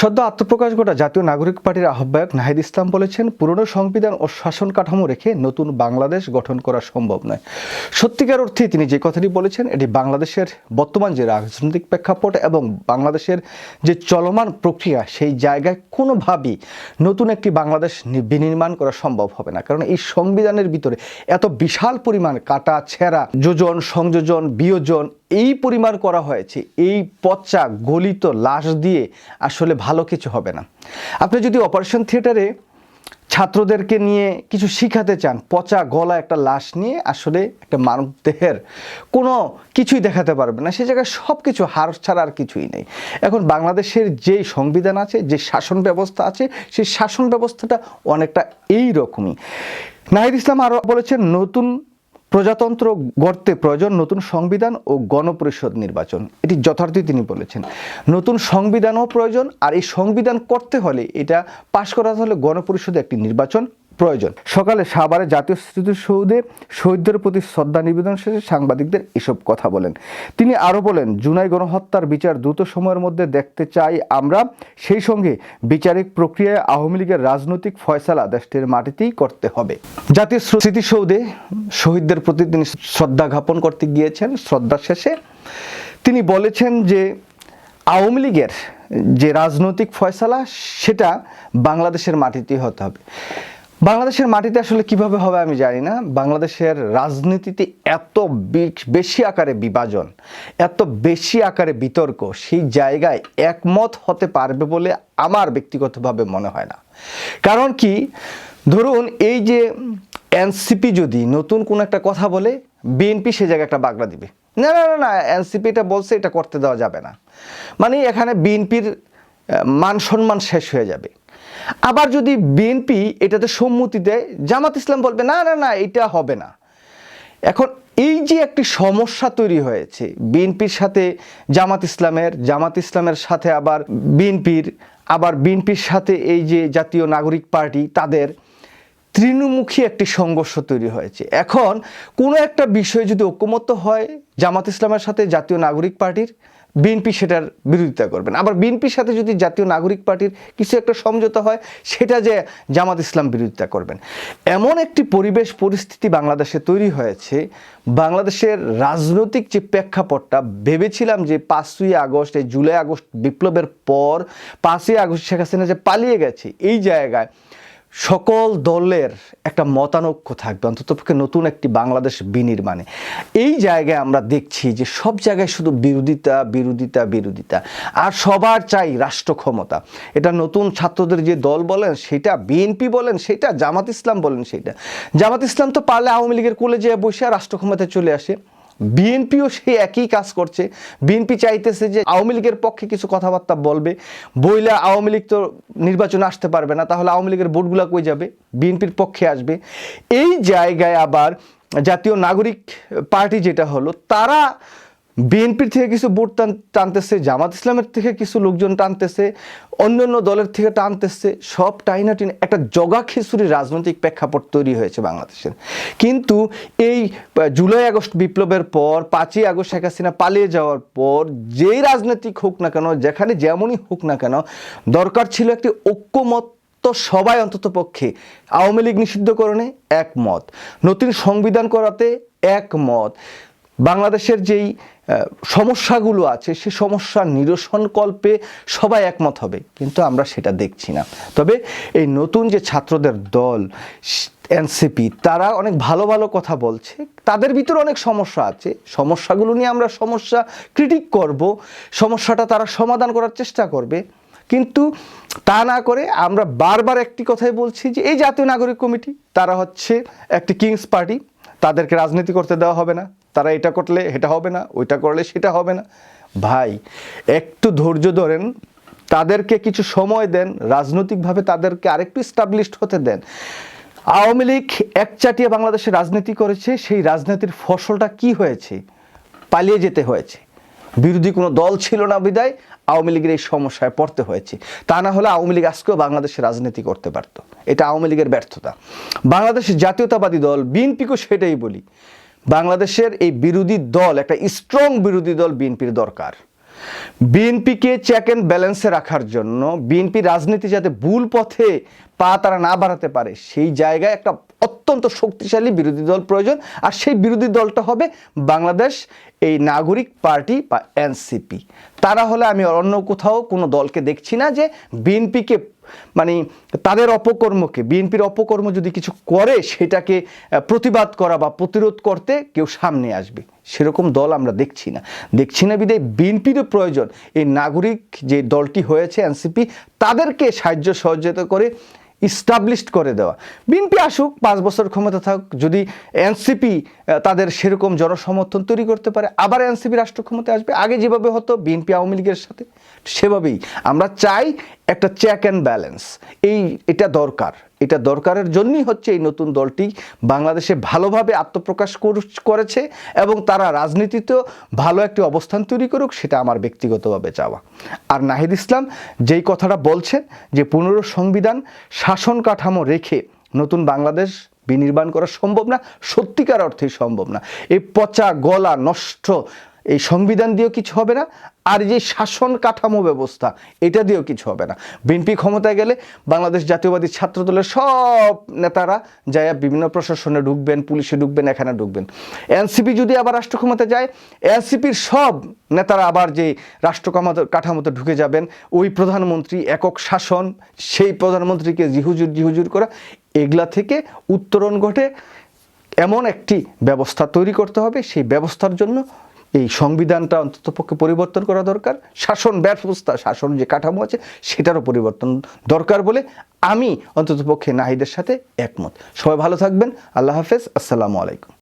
সদ্য আত্মপ্রকাশ ঘটা জাতীয় নাগরিক পার্টির আহ্বায়ক নাহিদ ইসলাম বলেছেন, পুরনো সংবিধান ও শাসন কাঠামো রেখে নতুন বাংলাদেশ গঠন করা সম্ভব নয়। সত্যিকার অর্থে তিনি যে কথাটি বলেছেন, এটি বাংলাদেশের বর্তমান যে রাজনৈতিক প্রেক্ষাপট এবং বাংলাদেশের যে চলমান প্রক্রিয়া, সেই জায়গায় কোনোভাবেই নতুন একটি বাংলাদেশ বিনির্মাণ করা সম্ভব হবে না। কারণ এই সংবিধানের ভিতরে এত বিশাল পরিমাণ কাটা, ছেঁড়া, যোজন, সংযোজন, বিয়োজন এই পরিমাণ করা হয়েছে, এই পচা গলিত লাশ দিয়ে আসলে ভালো কিছু হবে না। আপনি যদি অপারেশন থিয়েটারে ছাত্রদেরকে নিয়ে কিছু শিখাতে চান, পচা গলা একটা লাশ নিয়ে আসলে একটা মানব দেহের কোনো কিছুই দেখাতে পারবে না, সে জায়গায় সব কিছু হার ছাড়া আর কিছুই নেই। এখন বাংলাদেশের যে সংবিধান আছে, যে শাসন ব্যবস্থা আছে, সেই শাসন ব্যবস্থাটা অনেকটা এই রকমই। নাহিদ ইসলাম আরও বলেছেন, নতুন প্রজাতন্ত্র গড়তে প্রয়োজন নতুন সংবিধান ও গণপরিষদ নির্বাচন। এটি যথার্থই তিনি বলেছেন। নতুন সংবিধানও প্রয়োজন, আর এই সংবিধান করতে হলে এটা পাশ করাতে হলে গণপরিষদে একটি নির্বাচন প্রয়োজন। সকালে সাভারে জাতীয় স্মৃতিসৌধে শহীদদের প্রতি শ্রদ্ধা নিবেদন শেষে সাংবাদিকদের এসব কথা বলেন। তিনি আরও বলেন, জুনাই গণহত্যার বিচার দ্রুত সময়ের মধ্যে দেখতে চাই আমরা। সেই সঙ্গে বিচারিক প্রক্রিয়ায় আওয়ামী লীগের রাজনৈতিক ফয়সালা দেশটির মাটিতেই করতে হবে। জাতীয় স্মৃতিসৌধে শহীদদের প্রতি তিনি শ্রদ্ধা জ্ঞাপন করতে গিয়েছেন শ্রদ্ধা শেষে। তিনি বলেছেন যে, আওয়ামী লীগের যে রাজনৈতিক ফয়সালা, সেটা বাংলাদেশের মাটিতেই হতে হবে। বাংলাদেশের মাটিতে আসলে কীভাবে হবে আমি জানি না। বাংলাদেশের রাজনীতিতে এত বেশি আকারে বিভাজন, এত বেশি আকারে বিতর্ক, সেই জায়গায় একমত হতে পারবে বলে আমার ব্যক্তিগতভাবে মনে হয় না। কারণ কি? ধরুন এই যে এনসিপি যদি নতুন কোনো একটা কথা বলে, বিএনপি সে জায়গায় একটা বাগড়া দিবে। না না না না, এনসিপি এটা বলছে, এটা করতে দেওয়া যাবে না। মানে এখানে বিএনপির মান সম্মান শেষ হয়ে যাবে। আবার যদি বিএনপি এটাতে সম্মতি দেয়, জামাত ইসলাম বলবে, না না না, এটা হবে না। এখন এই যে একটি সমস্যা তৈরি হয়েছে বিএনপির সাথে জামাত ইসলামের জামাত ইসলামের সাথে আবার বিএনপির আবার বিএনপির সাথে এই যে জাতীয় নাগরিক পার্টি, তাদের তৃণমুখী একটি সংঘর্ষ তৈরি হয়েছে। এখন কোনো একটা বিষয়ে যদি ঐক্যমত্য হয় জামাত ইসলামের সাথে জাতীয় নাগরিক পার্টির বিএনপি সেটার বিরোধিতা করবেন। আবার বিএনপির সাথে যদি জাতীয় নাগরিক পার্টির কিছু একটা সমঝোতা হয়, সেটা যে জামাত ইসলাম বিরোধিতা করবেন। এমন একটি পরিবেশ পরিস্থিতি বাংলাদেশে তৈরি হয়েছে, বাংলাদেশের রাজনৈতিক যে প্রেক্ষাপটটা, ভেবেছিলাম যে পাঁচই আগস্ট, এই জুলাই আগস্ট বিপ্লবের পর, পাঁচই আগস্ট শেখ হাসিনা যে পালিয়ে গেছে, এই জায়গায় সকল দলের একটা মতানৈক্য থাকবে, অন্ততপক্ষে নতুন একটি বাংলাদেশ বিনির্মাণে। এই জায়গায় আমরা দেখছি যে সব জায়গায় শুধু বিরোধিতা বিরোধিতা বিরোধিতা। আর সবার চাই রাষ্ট্র ক্ষমতা। এটা নতুন ছাত্রদের যে দল বলেন, সেটা বিএনপি বলেন, সেটা জামাত ইসলাম বলেন, সেটা। জামাত ইসলাম তো পারলে আওয়ামী লীগের কোলে যেয়ে বসে রাষ্ট্র ক্ষমতায় চলে আসে। বিএনপিও সেই একই কাজ করছে। বিএনপি চাইতেছে যে আওয়ামী লীগের পক্ষে কিছু কথাবার্তা বলবে। বইলা আওয়ামী লীগ তো নির্বাচনে আসতে পারবে না, তাহলে আওয়ামী লীগের ভোটগুলা কই যাবে? বিএনপির পক্ষে আসবে। এই জায়গায় আবার জাতীয় নাগরিক পার্টি যেটা হলো, তারা বিএনপির থেকে কিছু ভোট টানতেছে, জামাত ইসলামের থেকে কিছু লোকজন টানতেছে, অন্যান্য দলের থেকে টানতেছে, সব টাইনা টিনে একটা জগা খিচুড়ি রাজনৈতিক প্রেক্ষাপট তৈরি হয়েছে বাংলাদেশের। কিন্তু এই জুলাই আগস্ট বিপ্লবের পর, পাঁচই আগস্ট শেখ হাসিনা পালিয়ে যাওয়ার পর, যেই রাজনৈতিক হোক না কেন, যেখানে যেমনই হোক না কেন, দরকার ছিল একটি ঐক্যমত তো সবাই অন্তত পক্ষে, আওয়ামী লীগ নিষিদ্ধকরণে একমত, নতুন সংবিধান করাতে একমত। বাংলাদেশের যেই সমস্যাগুলো আছে, সে সমস্যার নিরসন কল্পে সবাই একমত হবে, কিন্তু আমরা সেটা দেখছি না। তবে এই নতুন যে ছাত্রদের দল, এনসিপি, তারা অনেক ভালো ভালো কথা বলছে, তাদের ভিতরে অনেক সমস্যা আছে, সমস্যাগুলো নিয়ে আমরা সমস্যা ক্রিটিক করব, সমস্যাটা তারা সমাধান করার চেষ্টা করবে, কিন্তু তা না করে আমরা বারবার একটি কথাই বলছি যে এই জাতীয় নাগরিক কমিটি, তারা হচ্ছে একটি কিংস পার্টি তাদেরকে রাজনীতি করতে দেওয়া হবে না। তারা এটা করলে এটা হবে না, ওইটা করলে সেটা হবে না। ভাই, একটু ধৈর্য ধরেন, তাদেরকে কিছু সময় দেন, রাজনৈতিকভাবে তাদেরকে আরেকটু স্টাবলিশড হতে দেন। আওয়ামী লীগ একচাটিয়া বাংলাদেশে রাজনীতি করেছে, সেই রাজনীতির ফসলটা কি হয়েছে? পালিয়ে যেতে হয়েছে। বিরোধী কোনো দল ছিল না বিদায়, আওয়ামী লীগের এই সমস্যায় পড়তে হয়েছে। তা না হলে আওয়ামী লীগ আজকেও বাংলাদেশে রাজনীতি করতে পারত। এটা আওয়ামী লীগের ব্যর্থতা। বাংলাদেশের জাতীয়তাবাদী দল, বিএনপিকেও সেটাই বলি। বাংলাদেশের এই বিরোধী দল, একটা স্ট্রং বিরোধী দল বিএনপির দরকার। বিএনপিকে চেক অ্যান্ড ব্যালেন্সে রাখার জন্য, বিএনপি রাজনীতি যাতে ভুল পথে পা তারা না বাড়াতে পারে, সেই জায়গায় একটা অত্যন্ত শক্তিশালী বিরোধী দল প্রয়োজন। আর সেই বিরোধী দলটা হবে বাংলাদেশ, এই নাগরিক পার্টি বা এনসিপি। তারা হলে আমি অন্য কোথাও কোনো দলকে দেখছি না যে বিএনপিকে মানে তাদের অপকর্মকে, বিএনপির অপকর্ম যদি কিছু করে, সেটাকে প্রতিবাদ করা বা প্রতিরোধ করতে কেউ সামনে আসবে। সেরকম দল আমরা দেখছি না। দেখছি না বিদে বিএনপিরও প্রয়োজন। এই নাগরিক যে দলটি হয়েছে এনসিপি, তাদেরকে সাহায্য সহযোগিতা করে ইস্টাবলিশড করে দেওয়া। বিএনপি আসুক, পাঁচ বছর ক্ষমতা থাক, যদি এনসিপি তাদের সেরকম জনসমর্থন তৈরি করতে পারে, আবার এনসিপি রাষ্ট্র ক্ষমতায় আসবে, আগে যেভাবে হতো বিএনপি আওয়ামী লীগের সাথে, সেভাবেই। আমরা চাই একটা চেক অ্যান্ড ব্যালেন্স এই, এটা দরকার। এটা দরকারের জন্যই হচ্ছে এই নতুন দলটি বাংলাদেশে ভালোভাবে আত্মপ্রকাশ করু- করেছে এবং তারা রাজনীতিতেও ভালো একটি অবস্থান তৈরি করুক সেটা আমার ব্যক্তিগতভাবে চাওয়া। আর নাহিদ ইসলাম যেই কথাটা বলছেন যে পুনর সংবিধান শাসন কাঠামো রেখে নতুন বাংলাদেশ বিনির্মাণ করা সম্ভব না, সত্যিকার অর্থেই সম্ভব না। এই পচা গলা, নষ্ট এই সংবিধান দিয়েও কিছু হবে না, আর যে শাসন কাঠামো ব্যবস্থা, এটা দিয়েও কিছু হবে না। বিএনপি ক্ষমতায় গেলে বাংলাদেশ জাতীয়বাদী ছাত্র দলের সব নেতারা যায় বিভিন্ন প্রশাসনে ঢুকবেন, পুলিশে ঢুকবেন, এখানে ঢুকবেন। এনসিপি যদি আবার রাষ্ট্র ক্ষমতায় যায় এনসিপির সব নেতারা আবার যে রাষ্ট্র কাঠামোতে ঢুকে যাবেন, ওই প্রধানমন্ত্রী একক শাসন, সেই প্রধানমন্ত্রীকে জিহুজুর জিহুজুর করা এগুলা থেকে উত্তরণ ঘটে এমন একটি ব্যবস্থা তৈরি করতে হবে। সেই ব্যবস্থার জন্য এই সংবিধানটা অন্ততপক্ষে পরিবর্তন করা দরকার। শাসন ব্যবস্থা, শাসন যে কাঠামো আছে, সেটারও পরিবর্তন দরকার বলে আমি অন্ততপক্ষে নাহিদের সাথে একমত। সবাই ভালো থাকবেন। আল্লাহ হাফেজ। আসসালামু আলাইকুম।